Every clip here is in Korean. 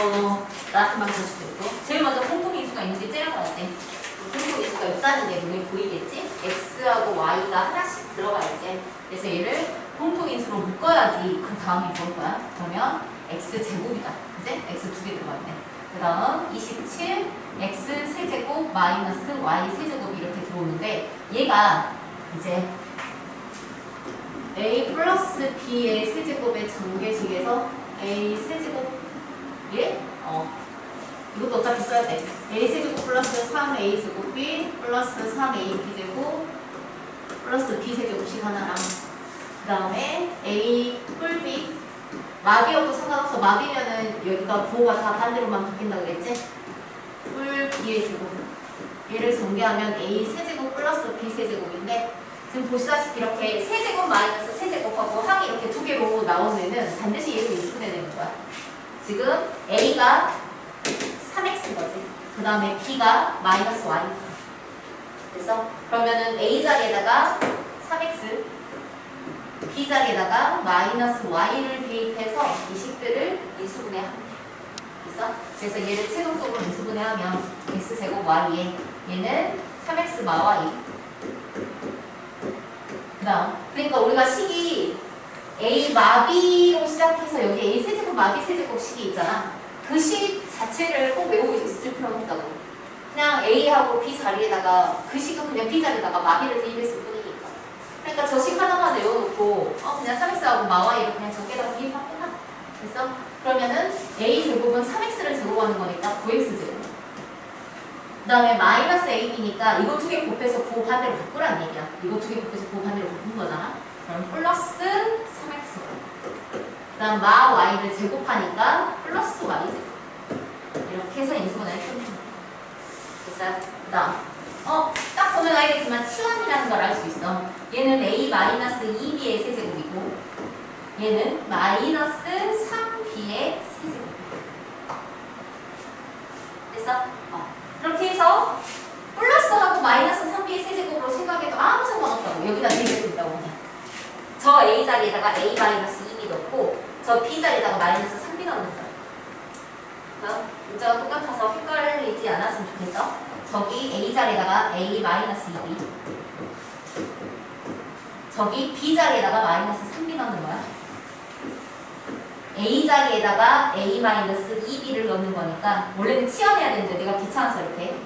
어, 나한테만 줄 수도 있고. 제일 먼저 공통인수가 있는지 째려봐야 돼. 공통인수가 없다는 게 눈에 보이겠지? x하고 y가 하나씩 들어가야지. 그래서 얘를 공통인수로 묶어야지 그 다음이 볼 거야. 그러면 x 제곱이다. 그지? x 두 개 들어가네. 그 다음 27 x 세제곱 마이너스 y 세제곱 이렇게 들어오는데 얘가 이제 a 플러스 b의 세제곱의 전개식에서 a 세제곱 예? 어 이것도 어차피 써야 돼 a 세제곱 플러스 3a 제곱 b 플러스 3a b 제곱 플러스 b 세제곱씩 하나랑 그 다음에 a 뿔b 마비여도 상관없어 마비면은 여기가 부호가 다 반대로만 바뀐다 그랬지? 뿔 b의 제곱 얘를 전개하면 a 세제곱 플러스 b 세제곱인데 지금 보시다시피 이렇게 세제곱 마이너스 세제곱하고 항이 이렇게 두 개로 나오면은 반드시 얘를 인수분해 되는 거야. 지금 a가 3x인 거지. 그 다음에 b가 마이너스 y. 그래서 그러면은 a 자리에다가 3x, b 자리에다가 마이너스 y를 대입해서 이 식들을 인수분해하면 돼. 그래서 그래서 얘를 최종적으로 인수분해하면 x 제곱 y에 얘는 3x 마 y 그다음 그러니까 우리가 식이 a 마비로 시작해서 여기 a 세제곱 마비 세제곱 식이 있잖아. 그 식 자체를 꼭 외우고 있을 필요는 없다고. 그냥 a하고 b 자리에다가 그 식은 그냥 b 자리에다가 마비를 대입했을 뿐이니까. 그러니까 저 식 하나만 외워놓고 어 그냥 3x하고 마와이를 그냥 저기에다 되나? 그래서 그러면은 a 제곱은 3x를 제곱하는 거니까 9x 제곱. 그 다음에 마이너스 ab니까 이거 두 개 곱해서 부호 반대로 바꾸라는 얘기야. 이거 두 개 곱해서 부호 반대로 바꾼 거잖아. 그럼 플러스 3x. 그 다음 마 y를 제곱하니까 플러스 y 제곱. 이렇게 해서 푸는 거야. 됐어요? 그 다음 어, 딱 보면 알겠지만 치환이라는 걸 알 수 있어. 얘는 a 마이너스 2b의 세제곱이고 얘는 마이너스 3b의 세제곱. 됐어? 어. 그렇게 해서 플러스하고 마이너스 3b의 세제곱으로 생각해도 아무 상관없다고 여기다 대입해 준다고 그냥 저 a 자리에다가 a 마이너스 2b 넣고 저 b 자리에다가 마이너스 3b 넣는 그래서 문자가 똑같아서 헷갈리지 않았으면 좋겠어. 저기 a 자리에다가 a 마이너스 2b 저기 b 자리에다가 마이너스 3b 넣는 거야. A 자리에다가 A 마이너스 2B를 넣는 거니까 원래는 치환해야 되는데 내가 귀찮아서 이렇게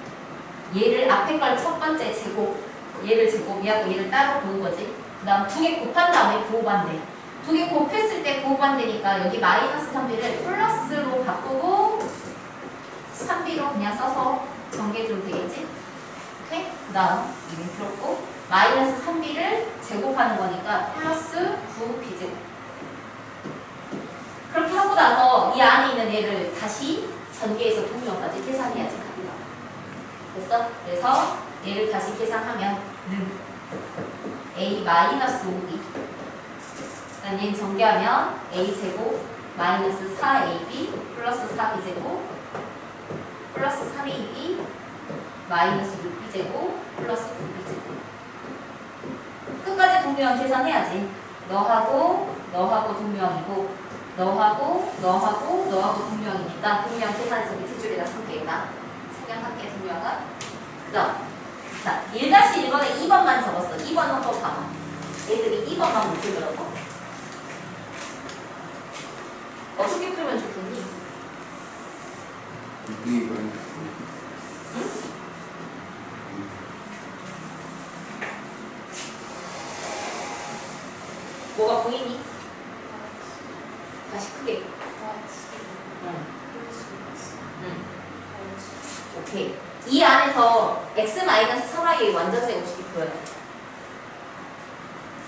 얘를 앞에 걸 첫 번째 제곱 얘를 제곱이하고 얘를 따로 보는 거지 그 다음 두 개 곱한 다음에 부호반대 두 개 곱했을 때 부호반대니까 여기 마이너스 3B를 플러스로 바꾸고 3B로 그냥 써서 전개해주면 되겠지 오케이? 그 다음 여기 들었고 마이너스 3B를 제곱하는 거니까 플러스 9B제곱 그렇게 하고 나서 이 안에 있는 얘를 다시 전개해서 동명까지 계산해야지 답이 나와. 됐어? 그래서 얘를 다시 계산하면 는 a 마이너스 5b 그다음 얘는 전개하면 a 제곱 마이너스 4ab 플러스 4b 제곱 플러스 3ab 마이너스 6b 제곱 플러스 9b 제곱. 끝까지 동명 계산해야지. 너하고 너하고 동명이고 너하고 너하고 너하고 분명이니까 분명 계산해서 밑에 줄에다 삼개다. 생략할게 분명은 그다음 자 1-1번에 2번만 적었어 2번 한번 봐봐 애들이 2번만 못 풀더라고 어떻게 풀면 좋겠니? 뭐야? 뭐가 보이니? 다시 크게 응. 응. 오케이 이 안에서 x-3y의 완전 제곱식이 보여요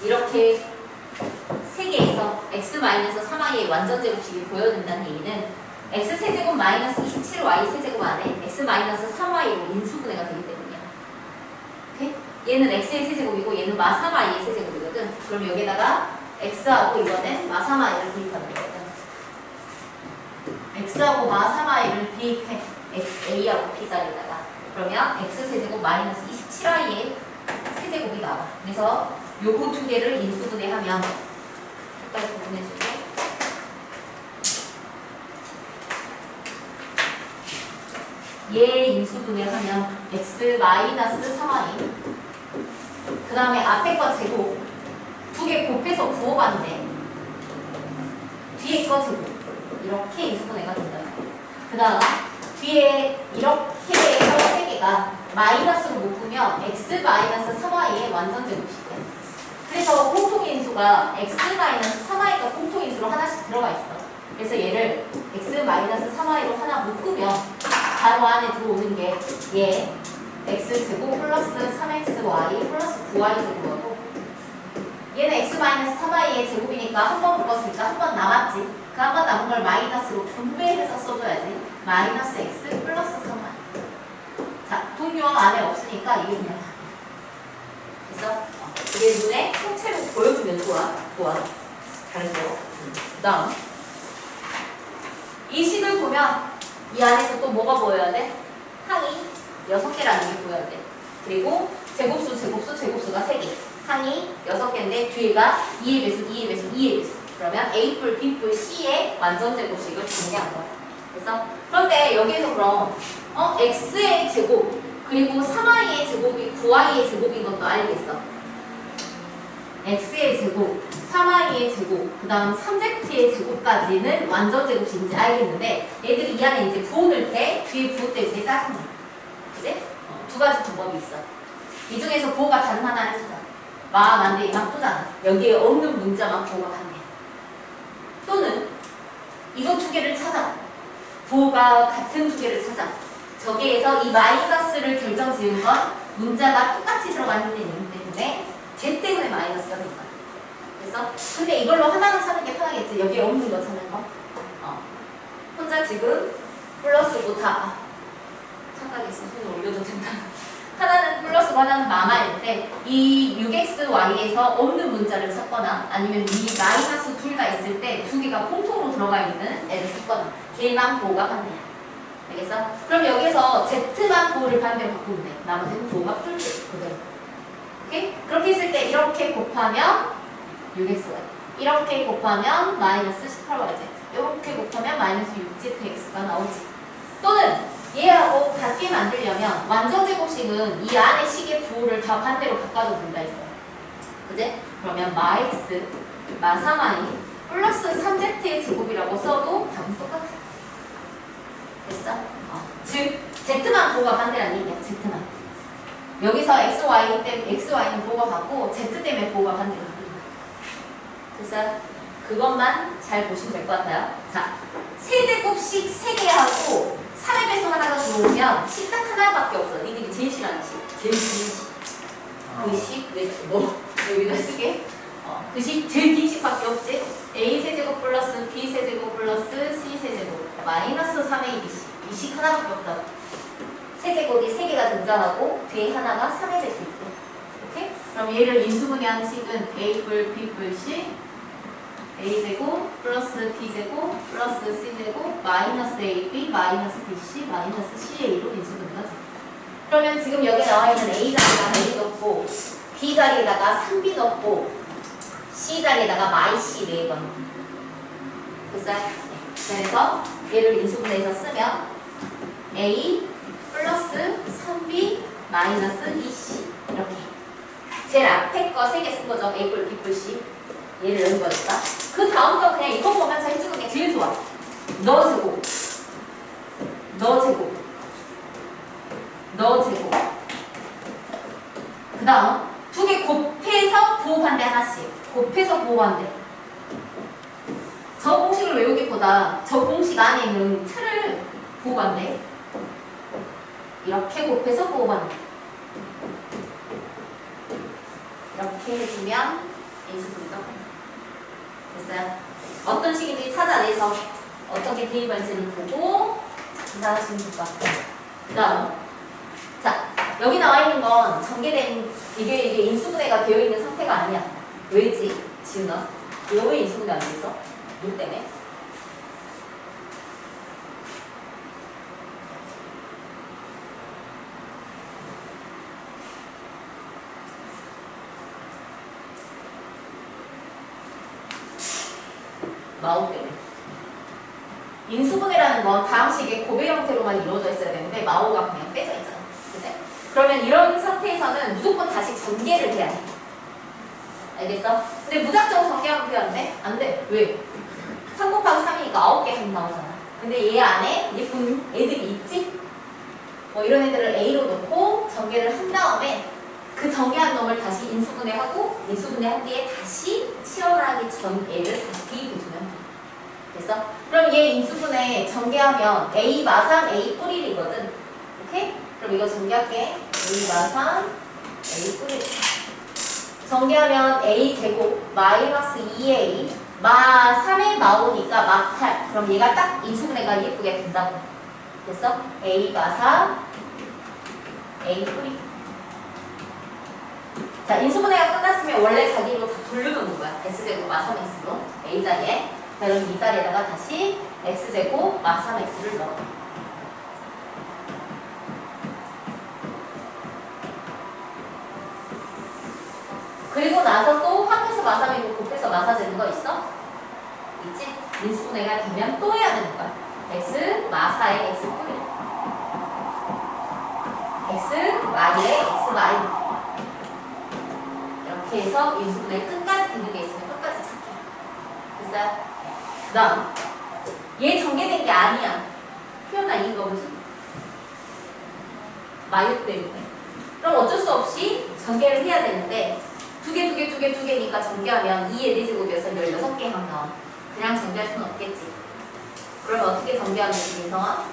이렇게 세 개에서 x-3y의 완전 제곱식이 보여진다는 얘기는 x 세제곱 마이너스 27y 세제곱 안에 x 마이너스 3y로 인수분해가 되기 때문이야. 오케이? 얘는 x의 세제곱이고 얘는 마 3y의 세제곱이거든. 그럼 여기다가 x하고 이거는 마 3y를 대입하는 거거든. x하고 마 3y를 대입해. X, a하고 b 자리에다가. 그러면 x 세제곱 마이너스 27y의 세제곱이 나와. 그래서 요거 두 개를 인수분해하면 색깔 구분해주고 얘 인수분해 하면 x 마이너스 3y 그 다음에 앞에 거 제곱 두 개 곱해서 부호반대 뒤에 거 제곱 이렇게 인수분해가 된다. 그 다음 뒤에 이렇게 해서 세 개가 마이너스로 묶으면 x 마이너스 3y의 완전 제곱이 돼. 그래서 공통인수가 x 마이너스 3y가 공통인수로 하나씩 들어가 있어. 그래서 얘를 x 마이너스 3y로 하나 묶으면 바로 안에 들어오는 게 얘 x 제곱 플러스 3xy 플러스 9y 제곱하고 얘는 x 마이너스 3y의 제곱이니까 한 번 묶었으니까 한 번 남았지. 그 한 번 남은 걸 마이너스로 분배해서 써줘야지. 마이너스 x 플러스 3y. 자, 동요항 안에 없으니까 이게 그냥 그래서 어, 이게 눈에 통째로 보여주면 좋아. 좋아. 잘했어. 그 다음 이 식을 보면 이 안에서 또 뭐가 보여야 돼? 항이 6개라는 게 보여야 돼. 그리고 제곱수, 제곱수, 제곱수가 3개. 항이 6개인데 뒤에가 2의 배수, 2의 배수, 2의 배수. 그러면 A뿔, B뿔, C의 완전 제곱식을 정리한 거야. 그래서 그런데 여기에서 그럼 어 X의 제곱 그리고 3I의 제곱이 9I의 제곱인 것도 알겠어. X의 제곱, 3I의 제곱, 그 다음 3Z의 제곱까지는 완전 제곱식인지 알겠는데 얘들이 이 안에 이제 부호 넣을 때 뒤에 부호 때문에 짜증나. 그지? 어, 두 가지 방법이 있어. 이 중에서 부호가 다른 하나를 찾아. 마음 안 돼, 이만 또잖아. 여기에 없는 문자만 부호가 같네. 또는 이거 두 개를 찾아. 부호가 같은 두 개를 찾아. 저기에서 이 마이너스를 결정 지은 건 문자가 똑같이 들어가 있는 이유 때문에 제 때문에 마이너스가 된다. 그래서 근데 이걸로 하나를 찾는 게 편하겠지. 여기에 없는 거 찾는 거. 어. 혼자 지금 플러스고 다 아, 착각했어. 손을 올려도 된다. 하나는 플러스고 하나는 마마일 때 이 6xy에서 없는 문자를 찾거나 아니면 이 마이너스 둘 다 있을 때 두 개가 공통으로 들어가 있는 애를 찾거나 걔만 보호가 반대야. 알겠어? 그럼 여기서 z만 보호를 반대로 바꾸면 돼. 나머지는 보호가 풀 때, 그대로. 오케이? 그렇게 했을 때 이렇게 곱하면 6xy. 이렇게 곱하면 마이너스 18yz. 이렇게 곱하면 마이너스 6zx가 나오지. 또는 얘하고 같게 만들려면 완전 제곱식은 이 안에 식의 부호를 다 반대로 바꿔도 된다 했어. 그지? 그러면 마 x, 마 3i 플러스 3z의 제곱이라고 써도 답은 똑같아. 됐어? 어. 즉, z만 부호가 반대라는 얘기야. z만. 여기서 x, y 때문에 x, y는 부호가 같고 z 때문에 부호가 반대로 바뀐다. 그래서 그것만 잘 보시면 될 것 같아요. 자, 세제곱식 3개 하고 3의 배수 하나가 들어오면 식딱 하나밖에 없어. 니들이 제일 싫어하는 식. 제일 긴 식. 그 식, 왜, 뭐, 여기다 쓰게? 어, 그 식, 제일 긴 식밖에 없지? A 세제곱 플러스 B 세제곱 플러스 C 세제곱 마이너스 3A BC. 이식 하나밖에 없다. 세제곱이 3개가 등장하고 뒤에 하나가 3의 배수 있고. 오케이? 그럼 얘를 인수분해하는 식은 A뿔, B뿔, C a제곱 플러스 b제곱 플러스 c제곱 마이너스 ab 마이너스 bc 마이너스 ca로 돼. 그러면 지금 여기 나와 있는 a 자리에다가 a 넣고 b 자리에다가 3b 넣고 c 자리에다가 마이 c 4번. 됐어요? 네. 그래서 얘를 인수분해해서 쓰면 a 플러스 3b 마이너스 2c 이렇게 제일 앞에 거 3개 쓴 거죠. a 뿔, b 뿔, c 얘를 넣은 거니까. 그 다음 거 그냥 이거 보면서 해주는 게 제일 좋아. 너 제곱. 너 제곱. 너 제곱. 그 다음 두 개 곱해서 부호반대 하나씩. 곱해서 부호반대. 저 공식을 외우기보다 저 공식 안에 있는 틀을 부호반대. 이렇게 곱해서 부호반대. 이렇게 해주면 인수분석 됐어요? 어떤 식인지 찾아내서 어떻게 대입할지를 보고 계산하시면 될 것 같아요. 그 다음 자 여기 나와 있는 건 전개된 이게 이게 인수분해가 되어 있는 상태가 아니야. 왜지? 지은아? 왜 인수분해 안 됐어? 누구 때문에? 마우 때문에. 인수분해라는 건 다항식의 고배 형태로만 이루어져 있어야 되는데 마오가 그냥 빼져 있잖아. 그치? 그러면 이런 상태에서는 무조건 다시 전개를 해야 돼. 알겠어? 근데 무작정 전개하면 돼? 안 돼. 왜? 3 곱하기 3이니까 9개 한 나오잖아. 근데 얘 안에 예쁜 애들이 있지? 뭐 이런 애들을 A로 놓고 전개를 한 다음에 그 전개한 놈을 다시 인수분해하고 인수분해한 뒤에 다시 치환하기 전 애를 다시. 됐어? 그럼 얘 인수분해 전개하면 A 마상 A 뿌리이거든. 오케이? 그럼 이거 전개할게. A 마상 A 뿌리. 전개하면 A 제곱 마이너스 2A 마 3에 마오니까 마 8. 그럼 얘가 딱 인수분해가 예쁘게 된다고. 됐어? A 마사 A 뿌리. 자, 인수분해가 끝났으면 원래 자리로 다 돌려놓는 거야. X제곱 마 3X로. A 자리에. 자, 그럼 이 자리에다가 다시 X제곱 마 3X를 넣어. 그리고 나서 또 합해서 마삼이고 곱해서 마사 되는 거 있어? 있지? 인수분해가 되면 또 해야 되는 거야. X 마사의 X 뿌리. X Y의 X Y. 이렇게 해서 인수분해 끝까지 되는 게 있으면 끝까지 찾게. 됐어요? 그 다음. 얘 전개된 게 아니야. 표현 아닌 거 보지? 마유 때문에. 그럼 어쩔 수 없이 전개를 해야 되는데 두 개, 두 개, 두 개, 두 개니까 전개하면 2의 4제곱에서 16개 한 나와. 그냥 전개할 수는 없겠지. 그러면 어떻게 전개하면 되지, 민성아?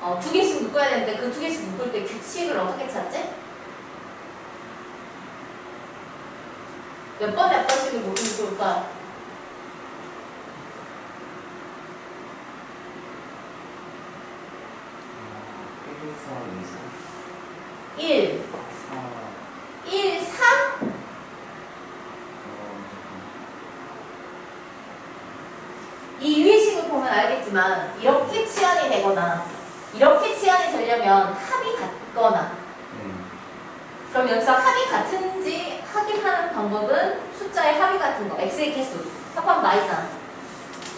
어, 두 개씩 묶어야 되는데 그 두 개씩 묶을 때 규칙을 어떻게 찾지? 몇 번, 몇 번씩을 묶으면 좋을까? 일, 일, 삼, 이 위식을 보면 알겠지만 이렇게 치환이 되거나 이렇게 치환이 되려면 합이 같거나 그럼 여기서 합이 같은지 확인하는 방법은 숫자의 합이 같은 거 x의 개수 합한 마이잖아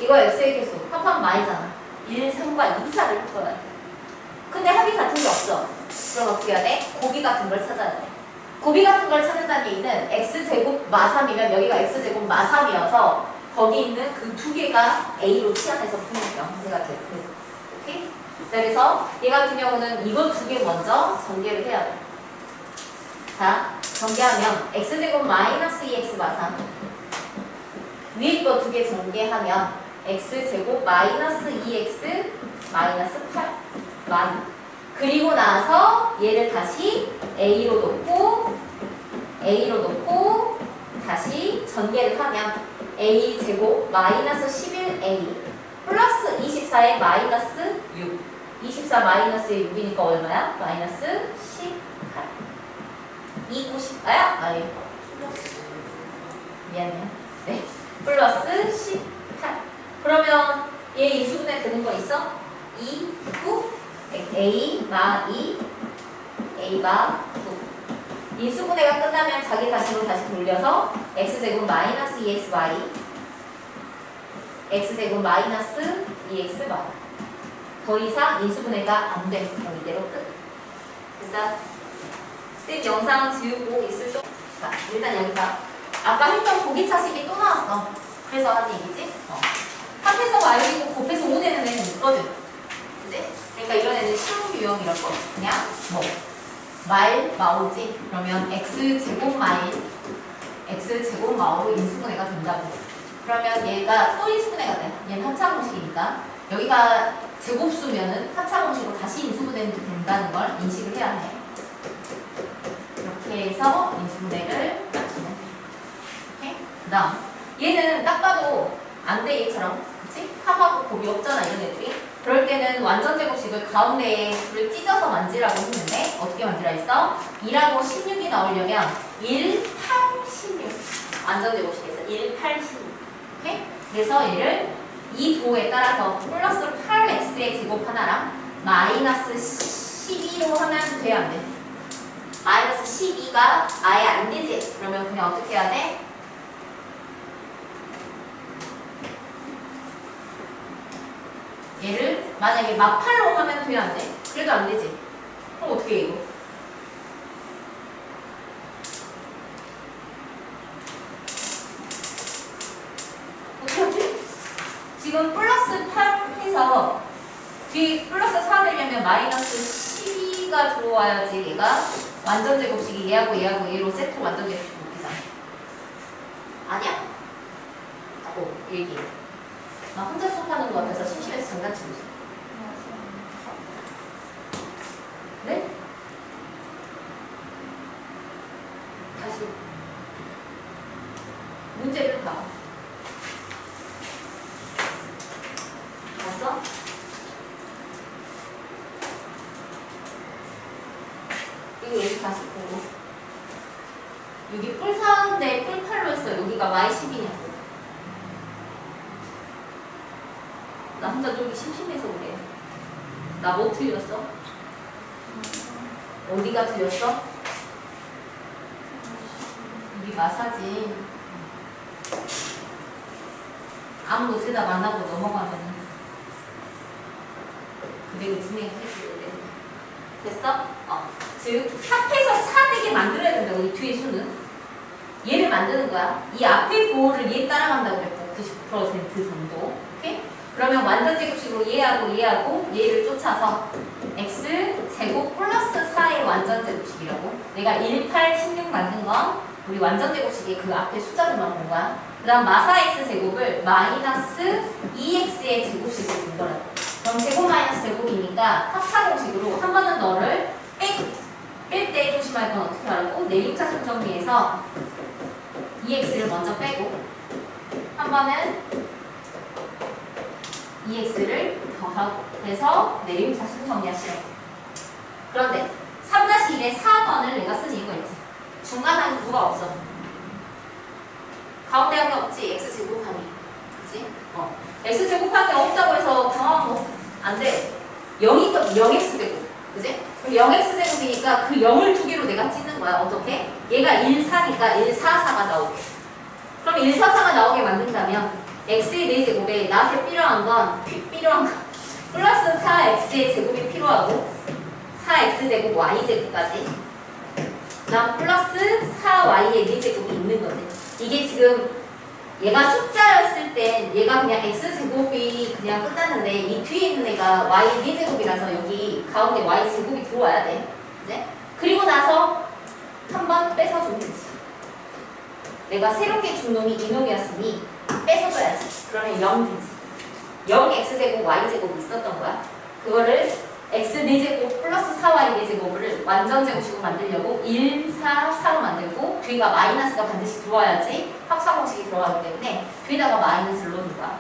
이거 x의 개수 합한 마이잖아 1, 3과 2, 4를 묶어놔야 돼 근데 합이 같은 게 없어 그럼 어떻게 해야 돼? 곱이 같은 걸 찾아야 돼 곱이 같은 걸 찾는다는 얘기는 x제곱 마3이면 여기가 x제곱 마3이어서 거기 있는 그 두 개가 A로 치환해서 푸는 형태가 돼. 오케이? 자, 그래서 얘 같은 경우는 이거 두 개 먼저 전개를 해야 돼. 자, 전개하면 x제곱 마이너스 2x 마삼 위에 거 두 개 전개하면 x제곱 마이너스 2x 마이너스 8 마이 그리고 나서 얘를 다시 a로 놓고 a로 놓고 다시 전개를 하면 a 제곱 마이너스 11a 플러스 24의 마이너스 6 24 마이너스의 6이니까 얼마야? 마이너스 18 2, 90아야? 아니 미안해요 네 플러스 18 그러면 얘 이수분해 되는 거 있어? 2, 9 a 마 2 a 마 9 인수분해가 끝나면 자기 자신으로 다시 돌려서 x제곱 마이너스 2xy x제곱 마이너스 2xy 더 이상 인수분해가 안 돼. 그럼 이대로 끝. 됐어? 쌤 영상 지우고 있을 때 자, 일단 여기서 아까 했던 고기 차식이 또 나왔어. 그래서 하는 얘기지? 어. 합해서 Y이고 곱해서 5 되는 애는 있거든. 그지? 그러니까 이런 애는 쉬운 유형 이런 거. 그냥 뭐 마일 마오지 그러면 x 제곱 마일 x 제곱 마오로 인수분해가 된다고 그러면 얘가 또 인수분해가 돼 얘는 합차 공식이니까 여기가 제곱수면은 합차 공식으로 다시 인수분해 된다는 걸 인식을 해야 해 이렇게 해서 인수분해를 맞추면 돼 오케이? 그 다음 얘는 딱 봐도 안 돼 얘처럼 그치? 합하고 곱이 없잖아 이런 애들이 그럴 때는 완전 제곱식을 가운데에 줄을 찢어서 만지라고 했는데 어떻게 만지라 했어? 2라고 16이 나오려면 1, 8, 16 완전 제곱식에서 1, 8, 16 오케이? 그래서 얘를 이 도에 따라서 플러스 8x의 제곱 하나랑 마이너스 12로 하면 돼야 안 돼? 마이너스 12가 아예 안 되지. 그러면 그냥 어떻게 해야 돼? 얘를 만약에 마팔로 하면 돼야 안 돼. 그래도 안 되지. 그럼 어떻게 해, 이거? 지금 플러스 8 해서 뒤 플러스 4 되려면 마이너스 12가 들어와야지 얘가 완전 제곱식이 얘하고 얘하고 얘로 세트 완전 제곱식 못이잖아. 아니야? 어, 얘기해. 나 혼자 수업하는 거 같아서 심심해서 장난치고 있어. 네? 다시 문제를 봐. 봤어? 이거 여기 다시 보고 여기 뿔 4인데 뿔 8로 했어. 여기가 y 10이냐고. 나 혼자 놀기 심심해서 그래. 나 뭐 틀렸어? 틀렸어? 우리 마사지 아무 노트에다 만나고 넘어가면 그대로 진행해주셔야 돼. 됐어? 어. 즉 합해서 4 되게 만들어야 된다. 우리 뒤에 수는 얘를 만드는 거야. 이 앞에 부호를 얘 따라간다고 그랬고 90% 정도. 오케이? 그러면 완전 제곱식으로 얘하고 얘하고 얘를 쫓아서 x 제곱 플러스 4의 완전 제곱식이라고. 내가 1, 8, 16 만든 건 우리 완전 제곱식의 그 앞에 숫자들만 본 거야. 그 다음 마사 x 제곱을 마이너스 2x의 제곱식으로 본 거라고. 그럼 제곱 마이너스 제곱이니까 합차 공식으로 한 번은 너를 뺄 때 조심할 건 어떻게 하라고? 내림차 순 정리해서 2x를 먼저 빼고 한 번은 2x를 더하고 그래서 내림차 순 정리하시라고 그런데 3-1의 4번을 내가 쓴 이유가 있지. 중간에 누가 없어. 가운데 한게 없지? X제곱하기. 그치? 어. x제곱하기 없다고 해서 당황하면 안돼. 0이 또 0x제곱. 그지? 그럼 0x제곱이니까 그 0을 두 개로 내가 찍는 거야. 어떻게? 얘가 1, 4니까 1, 4, 4가 나오게. 그럼 1, 4, 4가 나오게 만든다면 x의 4제곱에 나한테 필요한 건 피- 필요한 건 플러스 4x의 제곱이 필요하고 4x제곱 y제곱까지. 그다음 플러스 4y의 4제곱이 있는 거지. 이게 지금 얘가 숫자였을 땐 얘가 그냥 x제곱이 그냥 끝났는데 이 뒤에 있는 애가 y 4제곱이라서 여기 가운데 y제곱이 들어와야 돼. 이제? 그리고 나서 한 번 뺏어주면 되지. 내가 새롭게 준 놈이 이놈이었으니 뺏어줘야지. 그러면 0 되지. 0 x제곱 y제곱이 있었던 거야. 그거를 x 4제곱 플러스 4y 4제곱을 완전 제곱식으로 만들려고 1, 4, 4로 만들고 뒤가 마이너스가 반드시 들어와야지 합차공식이 들어가기 때문에 뒤에다가 마이너스를 넣는 거야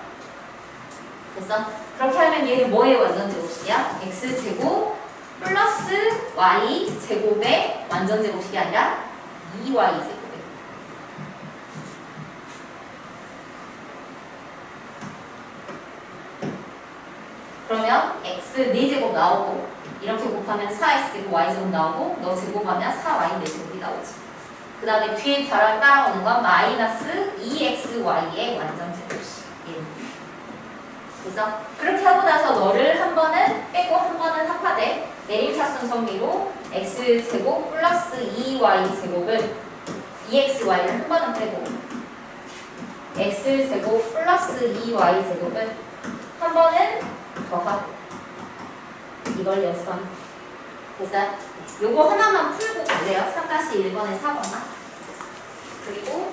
됐어? 그렇게 하면 얘는 뭐의 완전 제곱식이야? x제곱 플러스 y제곱의 완전 제곱식이 아니라 2y제곱 그러면 x 4제곱 나오고 이렇게 곱하면 4x제곱 y제곱 나오고 너 제곱하면 4y 4제곱이 나오지 그 다음에 뒤에 따라 따라오는 건 마이너스 2xy의 완전 제곱식 예. 그래서 그렇게 하고 나서 너를 한 번은 빼고 한 번은 합하되 내림차순 성리로 x제곱 플러스 2y제곱을 2xy를 한 번은 빼고 x제곱 플러스 2y제곱을 한 번은 더하고 이걸 연습하면 그래서 요거 하나만 풀고 갈래요? 3-1번에 4번만 그리고